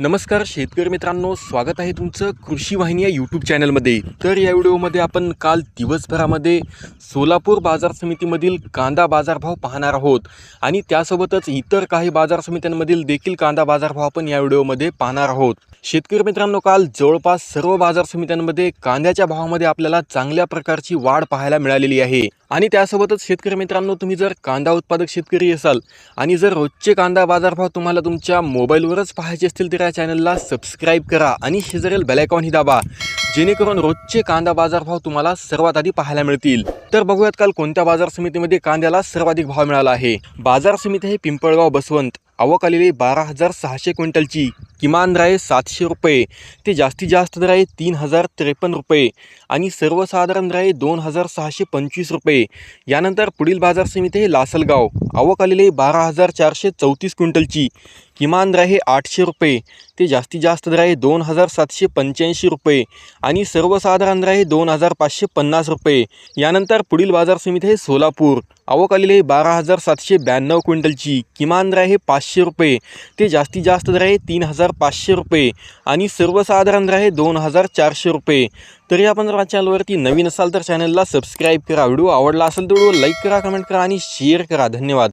नमस्कार शेतकरी मित्रांनो स्वागत आहे तुमचं कृषी वाहिनी या यूट्यूब चॅनलमध्ये तर या व्हिडिओमध्ये आपण काल दिवसभरामध्ये सोलापूर बाजार समितीमधील कांदा बाजारभाव पाहणार आहोत. आणि त्यासोबतच इतर काही बाजार समित्यांमधील देखील कांदा बाजारभाव आपण या व्हिडिओमध्ये पाहणार आहोत. शेतकरी मित्रांनो काल जवळपास सर्व बाजार समित्यांमध्ये कांद्याच्या भावामध्ये आपल्याला चांगल्या प्रकारची वाढ पाहायला मिळालेली आहे. आणि त्यासोबतच शेतकरी मित्रांनो तुम्ही जर कांदा उत्पादक शेतकरी असाल आणि जर रोजचे कांदा बाजारभाव तुम्हाला तुमच्या मोबाईलवरच पाहायचे असतील तर या चॅनलला सबस्क्राईब करा आणि शेजारील बेलायकॉनही दाबा. जेणेकरून रोजचे कांदा बाजारभाव तुम्हाला सर्वात आधी पाहायला मिळतील. तर बघूयात काल कोणत्या बाजार समितीमध्ये कांद्याला सर्वाधिक भाव मिळाला आहे? बाजार समिती आहे पिंपळगाव बसवंत. आवक आलेली बारा हजार सहाशे क्विंटलची. किमान दर आहे सातशे रुपये ते जास्तीत जास्त दर आहे तीन हजार त्रेपन्न रुपये आणि सर्वसाधारण दर आहे दोन हजार सहाशे पंचवीस रुपये. यानंतर पुढील बाजार समिती आहे लासलगाव. आवक आलेली आहे बारा हजार चारशे चौतीस क्विंटलची. किमान दर आहे आठशे रुपये ते जास्तीत जास्त दर आहे दोन हजार सातशे पंच्याऐंशी रुपये आणि सर्वसाधारण दर आहे दोन हजार पाचशे पन्नास रुपये. यानंतर पुढील बाजार समिती आहे सोलापूर. आवक आलेली आहे बारा हजार सातशे ब्याण्णव क्विंटलची. किमान दर आहे पाचशे रुपये ते जास्तीत जास्त दर आहे तीन हजार पाचशे रुपये आणि सर्वसाधारण दर आहे दोन हजार चारशे रुपये. तरी आपण जर चॅनलवरती नवीन असाल तर चॅनलला सबस्क्राईब करा. व्हिडिओ आवडला असेल तर व्हिडिओ लाईक करा कमेंट करा आणि शेअर करा. धन्यवाद.